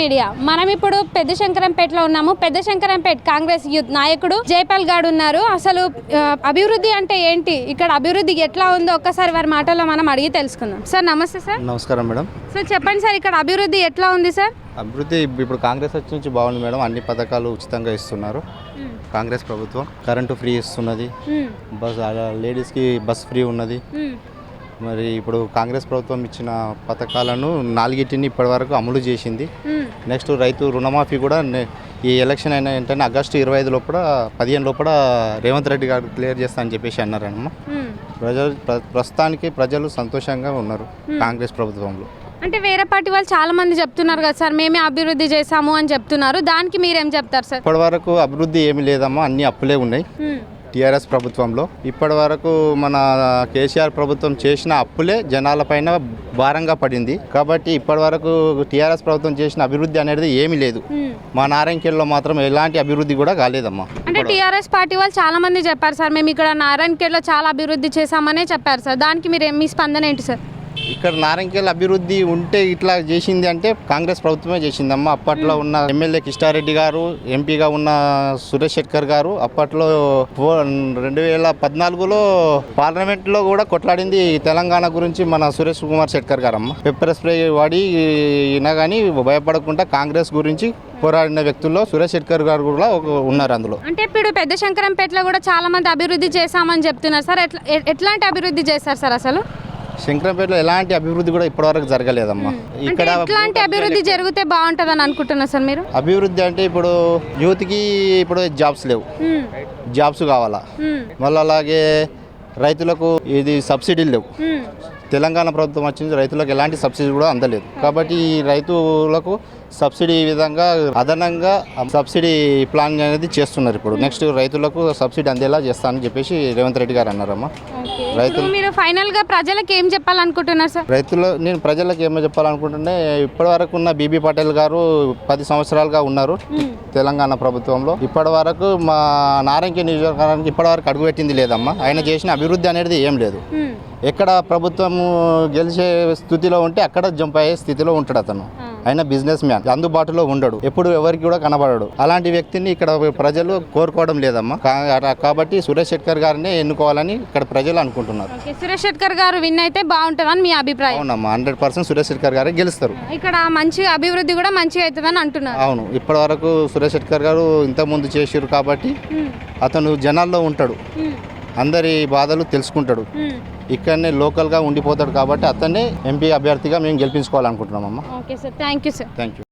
Media. మనం ఇప్పుడు పెద్ద శంకరంపేటలో ఉన్నాము. పెద్ద శంకరంపేట కాంగ్రెస్ యూత్ నాయకుడు జైపాల్ గారు ఉన్నారు. అసలు అభివృద్ధి అంటే ఏంటి? ఇక్కడ అభివృద్ధి ఎట్లా ఉందో ఒక్కసారి వారి మాటల్లో మనం అడిగి తెలుసుకుందాం. సార్ నమస్తే సార్. నమస్కారం మేడం. సార్ చెప్పండి సార్ ఇక్కడ అభివృద్ధి ఎట్లా ఉంది సార్? అభివృద్ధి ఇప్పుడు కాంగ్రెస్ వచ్చి నుంచి బాగుంది మేడం. అన్ని పథకాలు ఉచితంగా ఇస్తున్నారు. కాంగ్రెస్ ప్రభుత్వం కరెంటు ఫ్రీ ఇస్తున్నది. బస్ లేడీస్కి బస్ ఫ్రీ ఉన్నది. మరి ఇప్పుడు కాంగ్రెస్ ప్రభుత్వం ఇచ్చిన పథకాలను నాలుగిటిని ఇప్పటివరకు అమలు చేసింది. నెక్స్ట్ రైతు రుణమాఫీ కూడా ఈ ఎలక్షన్ అయిన వెంటనే ఆగస్టు ఇరవై ఐదు లోపల పదిహేను లోపల రేవంత్ రెడ్డి గారు క్లియర్ చేస్తా అని చెప్పేసి అన్నారన్నమా మ్మ్. ప్రజలు ప్ర- ప్రస్తుతానికి ప్రజలు సంతోషంగా ఉన్నారు కాంగ్రెస్ ప్రభుత్వంలో. అంటే వేరే పార్టీ వాళ్ళు చాలా మంది చెప్తున్నారు కదా సార్ మేమే అభివృద్ధి చేశాము అని చెప్తున్నారు. దానికి మీరేం చెప్తారు సార్? ఇప్పటి వరకు అభివృద్ధి ఏమీ లేదమ్మా అన్ని అప్పులే ఉన్నాయి. టీఆర్ఎస్ ప్రభుత్వంలో. ఇప్పటి వరకు మన కేసీఆర్ ప్రభుత్వం చేసిన అప్పులే జనాలపైన భారంగా పడింది. కాబట్టి ఇప్పటి వరకు టీఆర్ఎస్ ప్రభుత్వం చేసిన అభివృద్ధి అనేది ఏమీ లేదు. మా నారాయణఖేడ్లో మాత్రం ఎలాంటి అభివృద్ధి కూడా కాలేదమ్మా. అంటే టీఆర్ఎస్ పార్టీ వాళ్ళు చాలా మంది చెప్పారు సార్ మేము ఇక్కడ నారాయణఖేడ్లో చాలా అభివృద్ధి చేశామనే చెప్పారు సార్. దానికి మీరు మీ స్పందన ఏంటి సార్? ఇక్కడ నారాయణఖేడ్ అభివృద్ధి ఉంటే ఇట్లా చేసింది అంటే కాంగ్రెస్ ప్రభుత్వమే చేసిందమ్మా. అప్పట్లో ఉన్న ఎమ్మెల్యే కిష్టారెడ్డి గారు ఎంపీగా ఉన్న సురేష్ శెట్కర్ గారు అప్పట్లో రెండు వేల పద్నాలుగులో పార్లమెంట్లో కూడా కొట్లాడింది తెలంగాణ గురించి మన సురేష్ కుమార్ శెట్కర్ గారమ్మ. పెప్పర్ స్ప్రే వాడి అయినా కానీ భయపడకుండా కాంగ్రెస్ గురించి పోరాడిన వ్యక్తుల్లో సురేష్ శెట్కర్ గారు కూడా ఉన్నారు అందులో. అంటే ఇప్పుడు పెద్ద శంకరంపేటలో కూడా చాలా మంది అభివృద్ధి చేశామని చెప్తున్నారు సార్. ఎట్లా ఎట్లాంటి అభివృద్ధి చేస్తారు సార్ అసలు? శంకరంపేటలో ఎలాంటి అభివృద్ధి కూడా ఇప్పటివరకు జరగలేదమ్మా. ఇక్కడ ఎట్లాంటి అభివృద్ధి జరిగితే బాగుంటుందని అనుకుంటున్నారు సార్ మీరు? అభివృద్ధి అంటే ఇప్పుడు యూత్కి ఇప్పుడు జాబ్స్ లేవు. జాబ్స్ కావాలా. మళ్ళీ అలాగే రైతులకు ఇది సబ్సిడీలు లేవు. తెలంగాణ ప్రభుత్వం వచ్చింది రైతులకు ఎలాంటి సబ్సిడీ కూడా అందలేదు. కాబట్టి ఈ రైతులకు సబ్సిడీ విధంగా అదనంగా సబ్సిడీ ప్లాన్ అనేది చేస్తున్నారు ఇప్పుడు. నెక్స్ట్ రైతులకు సబ్సిడీ అందేలా చేస్తానని చెప్పేసి రేవంత్ రెడ్డి గారు అన్నారమ్మా. రైతులు- మీరు ఫైనల్గా ప్రజలకు ఏం చెప్పాలనుకుంటున్నారు సార్ రైతులు నేను ప్రజలకు ఏమో చెప్పాలనుకుంటుంటే ఇప్పటి వరకు ఉన్న బీబీ పటేల్ గారు పది సంవత్సరాలుగా ఉన్నారు తెలంగాణ ప్రభుత్వంలో. ఇప్పటి వరకు మా నారాయణ నియోజకవర్గానికి ఇప్పటి వరకు అడుగుపెట్టింది లేదమ్మా. ఆయన చేసిన అభివృద్ధి అనేది ఏం లేదు. ఎక్కడ ప్రభుత్వం గెలిచే స్థితిలో ఉంటే అక్కడ జంప్ అయ్యే స్థితిలో ఉంటాడు అతను. ఆయన బిజినెస్ మ్యాన్ అందుబాటులో ఉండడు. ఎప్పుడు ఎవరికి కూడా కనబడడు. అలాంటి వ్యక్తిని ఇక్కడ ప్రజలు కోరుకోవడం లేదమ్మా. కాబట్టి సురేష్ శెట్కర్ గారిని ఎన్నుకోవాలని ఇక్కడ ప్రజలు అనుకుంటున్నారు. సురేష్ శెట్కర్ గారు విన్ అయితే బాగుంటుందని మీ అభిప్రాయం. అవునమ్మా హండ్రెడ్ పర్సెంట్ సురేష్ శెట్కర్ గారే గెలుస్తారు. ఇక్కడ మంచి అభివృద్ధి కూడా మంచిగా అవుతుందని అంటున్నారు. అవును ఇప్పటి వరకు సురేష్ శెట్కర్ గారు ఇంతకుముందు చేసిరు కాబట్టి. అతను జనాల్లో ఉంటాడు. అందరి బాధలు తెలుసుకుంటాడు. ఇక్కడనే లోకల్గా ఉండిపోతాడు కాబట్టి అతన్ని ఎంపీ అభ్యర్థిగా మేము గెలిపించుకోవాలనుకుంటున్నామమ్మా. Okay sir. Thank you sir. Thank you